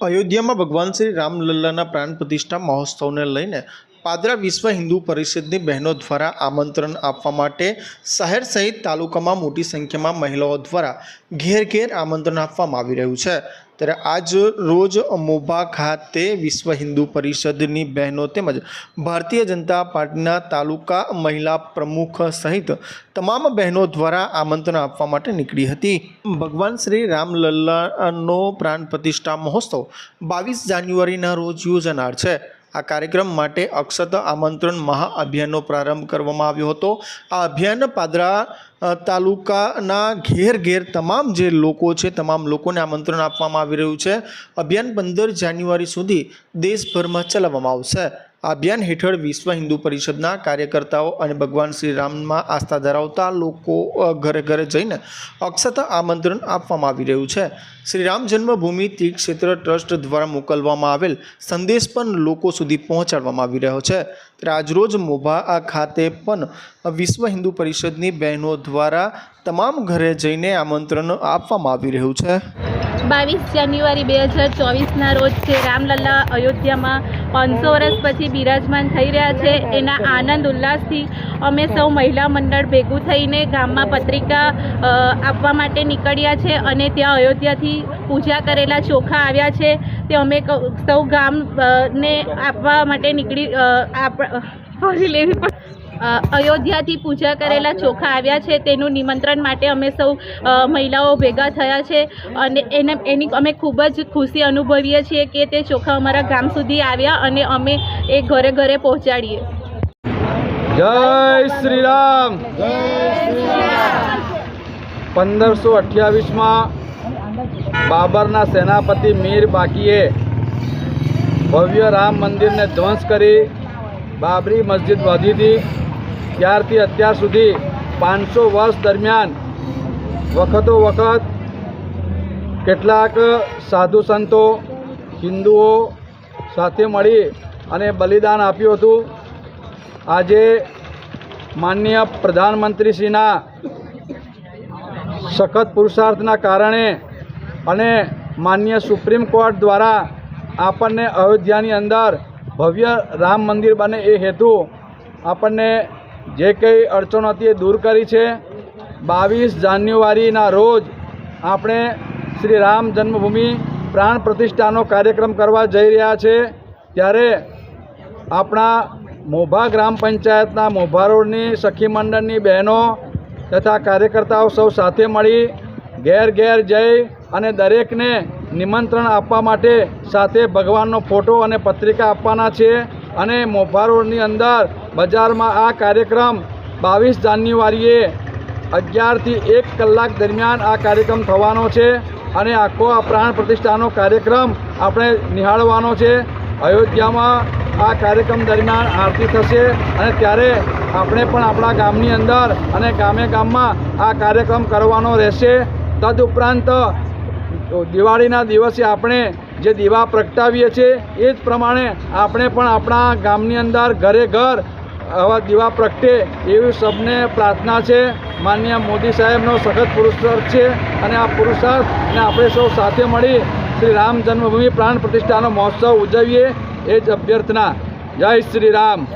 અયોધ્યામાં ભગવાન શ્રી રામલલ્લાના પ્રાણ પ્રતિષ્ઠા મહોત્સવને લઈને પાદરા વિશ્વ હિન્દુ પરિષદની બહેનો દ્વારા આમંત્રણ આપવા માટે શહેર સહિત તાલુકામાં મોટી સંખ્યામાં મહિલાઓ દ્વારા ઘેર ઘેર આમંત્રણ આપવામાં આવી રહ્યું છે. ત્યારે આજ રોજ મોભા ખાતે વિશ્વ હિન્દુ પરિષદની બહેનો તેમજ ભારતીય જનતા પાર્ટીના તાલુકા મહિલા પ્રમુખ સહિત તમામ બહેનો દ્વારા આમંત્રણ આપવા માટે નીકળી હતી. ભગવાન શ્રી રામલલ્લાનો પ્રાણ પ્રતિષ્ઠા મહોત્સવ બાવીસ જાન્યુઆરીના રોજ યોજાનાર છે. આ કાર્યક્રમ માટે અક્ષત આમંત્રણ મહાઅભિયાનનો પ્રારંભ કરવામાં આવ્યો હતો. આ અભિયાન પાદરા તાલુકાના ઘેર ઘેર તમામ જે લોકો છે, તમામ લોકોને આમંત્રણ આપવામાં આવી રહ્યું છે. અભિયાન પંદર જાન્યુઆરી સુધી દેશભરમાં ચલાવવામાં આવશે. આ અભિયાન હેઠળ વિશ્વ હિન્દુ પરિષદના કાર્યકર્તાઓ અને ભગવાન શ્રી રામમાં આસ્થા ધરાવતા લોકો ઘરે ઘરે જઈને અક્ષત આમંત્રણ આપવામાં આવી રહ્યું છે. શ્રી રામ જન્મભૂમિ તીર્થક્ષેત્ર ટ્રસ્ટ દ્વારા મોકલવામાં આવેલ સંદેશ પણ લોકો સુધી પહોંચાડવામાં આવી રહ્યો છે. ત્યારે આજરોજ મોભા ખાતે પણ વિશ્વ હિન્દુ પરિષદની બહેનો દ્વારા તમામ ઘરે જઈને આમંત્રણ આપવામાં આવી રહ્યું છે. બાવીસ જાન્યુઆરી બે હજાર ચોવીસના રોજ છે. રામલલ્લા અયોધ્યામાં પાંચસો વર્ષ પછી બિરાજમાન થઈ રહ્યા છે. એના આનંદ, ઉલ્લાસથી અમે સૌ મહિલા મંડળ ભેગું થઈને ગામમાં પત્રિકા આપવા માટે નીકળ્યા છે અને ત્યાં અયોધ્યાથી પૂજા કરેલા ચોખા આવ્યા છે. તે અમે સૌ ગામ ને આપવા માટે નીકળી ફરી લેવી પણ અયોધ્યાથી પૂજા કરેલા ચોખા આવ્યા છે. તેનું નિમંત્રણ માટે અમે સૌ મહિલાઓ ભેગા થયા છે અને એને એની અમે ખૂબ જ ખુશી અનુભવીએ છીએ કે તે ચોખા અમારા ગામ સુધી આવ્યા અને અમે એ ઘરે ઘરે પહોંચાડીએ. જય શ્રી રામ પંદરસો અઠ્યાવીસમાં બાબરના સેનાપતિ મીર બાકીએ ભવ્ય રામ મંદિરને ધ્વંસ કરી બાબરી મસ્જિદ વધી હતી. ત્યારથી અત્યાર સુધી પાંચસો વર્ષ દરમિયાન વખતો વખત કેટલાક સાધુ સંતો, હિન્દુઓ સાથે મળી અને બલિદાન આપ્યું હતું. આજે માનનીય પ્રધાનમંત્રીશ્રીના સખત પુરુષાર્થના કારણે અને માનનીય સુપ્રીમ કોર્ટ દ્વારા આપણને અયોધ્યાની અંદર ભવ્ય રામ મંદિર બને એ હેતુ આપણને જે કંઈ અડચણો હતી એ દૂર કરી છે. બાવીસ જાન્યુઆરીના રોજ આપણે શ્રી રામ જન્મભૂમિ પ્રાણ પ્રતિષ્ઠાનો કાર્યક્રમ કરવા જઈ રહ્યા છે. ત્યારે આપણા મોભા ગ્રામ પંચાયતના મોભા રોડની સખી મંડળની બહેનો તથા કાર્યકર્તાઓ સૌ સાથે મળી ઘેર ઘેર જઈ અને દરેકને નિમંત્રણ આપવા માટે સાથે ભગવાનનો ફોટો અને પત્રિકા આપવાના છે. અને મોભા રોડની અંદર બજારમાં આ કાર્યક્રમ બાવીસ જાન્યુઆરીએ અગિયારથી એક કલાક દરમિયાન આ કાર્યક્રમ થવાનો છે અને આખો આ પ્રાણ પ્રતિષ્ઠાનો કાર્યક્રમ આપણે નિહાળવાનો છે. અયોધ્યામાં આ કાર્યક્રમ દરમિયાન આરતી થશે અને ત્યારે આપણે પણ આપણા ગામની અંદર અને ગામે ગામમાં આ કાર્યક્રમ કરવાનો રહેશે. તદઉપરાંત દિવાળીના દિવસે આપણે જે દીવા પ્રગટાવીએ છીએ એ જ પ્રમાણે આપણે પણ આપણા ગામની અંદર ઘરે ઘર આવા દીવા પ્રગટે એવી સબને પ્રાર્થના છે. માનનીય મોદી સાહેબનો સખત પુરુષાર્થ છે અને આ પુરુષાર્થને આપણે સૌ સાથે મળી શ્રી રામ જન્મભૂમિ પ્રાણ પ્રતિષ્ઠાનો મહોત્સવ ઉજવીએ એ જ અભ્યર્થના. જય શ્રી રામ.